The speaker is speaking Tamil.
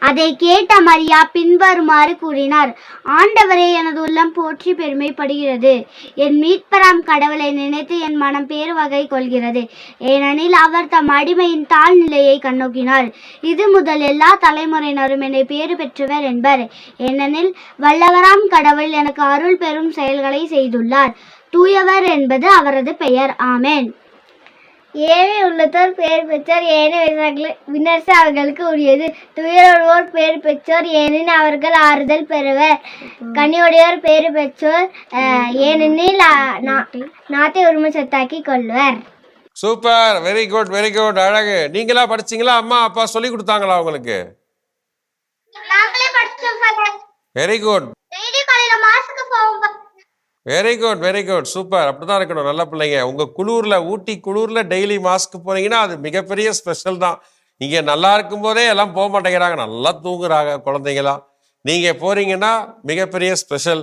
அதை கேட்ட மரியா பின்வருமாறு கூறினார். ஆண்டவரே எனது உள்ளம் போற்றி பெருமைப்படுகிறது. என் மீட்பராம் கடவுளை நினைத்து என் மனம் பேரு வகை கொள்கிறது. ஏனெனில் அவர் தம் அடிமையின் தாழ் நிலையை கண்ணோக்கினார். இது முதல் எல்லா தலைமுறையினரும் என்னை பேறு பெற்றவர் என்பர். ஏனெனில் வல்லவராம் கடவுள் எனக்கு அருள் பெரும் செயல்களை செய்துள்ளார். தூயவர் என்பது அவரது பெயர். ஆமேன். ஏழை உள்ளத்தோர் பேர் பெற்றோர் ஏழை வினர்சு அவர்களுக்கு உரியது. துயரோர் பேர் பெற்றோர் ஏனெனில் அவர்கள் ஆறுதல் பெறுவர். கனியுடையோர் பேர் பெற்றோர் ஏனெனில் நாட்டை உரிமை சொத்தாக்கி கொள்வர். Super very good very good அழகு. நீங்களா படிச்சீங்களா? அம்மா அப்பா சொல்லி கொடுத்தாங்களா உங்களுக்கு? Very good very good very good super அப்படிதான் இருக்கணும் நல்ல பிள்ளைங்க. உங்க குளூர்ல ஊட்டி குளூர்ல டெய்லி மாஸ்க் போனீங்கன்னா அது மிகப்பெரிய ஸ்பெஷல் தான். இங்க நல்லா இருக்கும் போதே எல்லாம் போக மாட்டேங்கிறாங்க. நல்லா தூங்குறாங்க குழந்தைங்களாம். நீங்க போறீங்கன்னா மிகப்பெரிய ஸ்பெஷல்